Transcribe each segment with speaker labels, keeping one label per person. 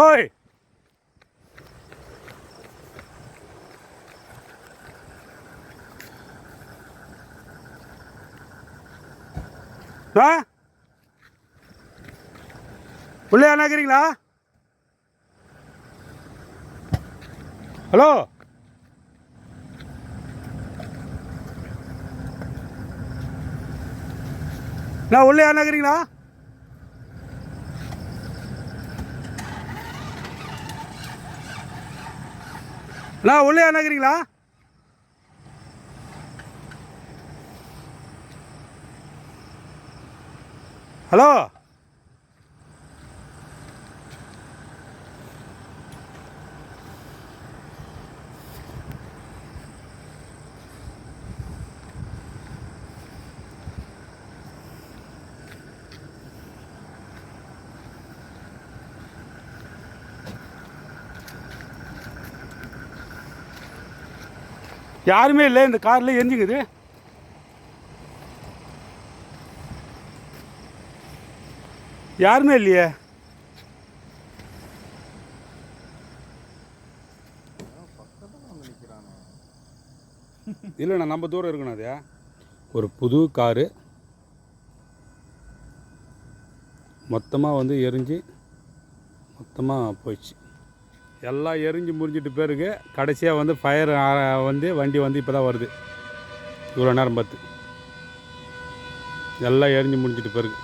Speaker 1: ஹோய் ஆ உள்ளே அண்ணாக்கிறீங்களா ஹலோ நான் உள்ளே அண்ணாக்கிறீங்களா அண்ணா உள்ளே அண்ணாக்குறீங்களா ஹலோ? யாருமே இல்லை இந்த காரில் எரிஞ்சுக்குது. யாருமே இல்லையே. இல்லைண்ணா நம்ம தூரம் இருக்கணும் அது. ஒரு புது காரு மொத்தமாக வந்து எரிஞ்சு மொத்தமாக போயிடுச்சு. எல்லாம் எரிஞ்சு முறிஞ்சிட்டு பிறகு கடைசியாக வந்து ஃபயர் வந்து வண்டி வந்து இப்போ தான் வருது. இவ்வளோ நேரம் பார்த்து. எல்லாம் எரிஞ்சு முடிஞ்சிட்டு பிறகு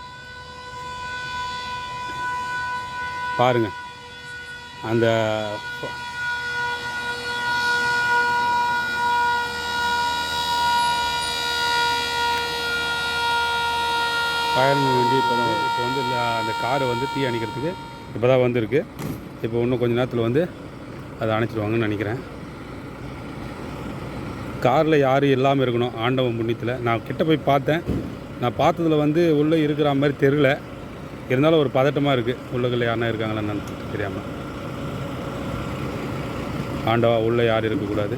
Speaker 1: பாருங்க. அந்த ஃபயர் வண்டி இப்போ தான் இப்போ வந்து அந்த காரை வந்து தீ அணைக்கிறதுக்கு இப்போ தான் வந்திருக்கு. இப்போ இன்னும் கொஞ்ச நேரத்தில் வந்து அதை அணைச்சிடுவாங்கன்னு நினைக்கிறேன். காரில் யாரும் இல்லாமல் இருக்கணும்? ஆண்டவன் புண்ணியத்தில். நான் கிட்ட போய் பார்த்தேன். நான் பார்த்ததுல வந்து உள்ளே இருக்கிற மாதிரி தெரியல. இருந்தாலும் ஒரு பதட்டமாக இருக்குது உள்ளுக்குள்ள யாருனா இருக்காங்களா என்னன்னு தெரியாமல் ஆண்டவா உள்ளே யாரும் இருக்கக்கூடாது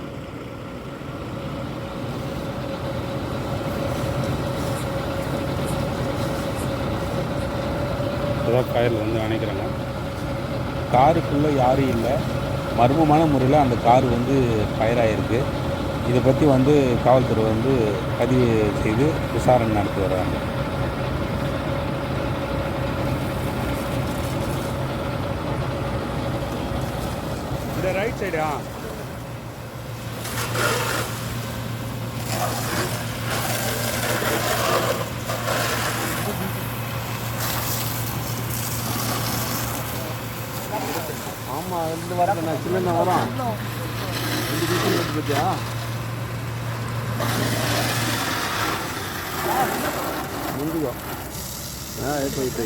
Speaker 1: அதான் காயில் வந்து அணைக்கிறாங்க.
Speaker 2: காருக்குள்ளே யாரும் இல்லை. மர்மமான முறையில் அந்த கார் வந்து ஃபயர் ஆகிருக்கு இதை பற்றி வந்து காவல்துறை வந்து பதிவு செய்து விசாரணை நடத்தி வர்றாங்க.
Speaker 1: இந்த ரைட் சைடா
Speaker 2: ஆமாம் இருந்து வரல சின்ன வரோம். ரெண்டு வீட்டில் இருக்கு பார்த்தியா முந்துகோ ஆ இப்போ இப்போ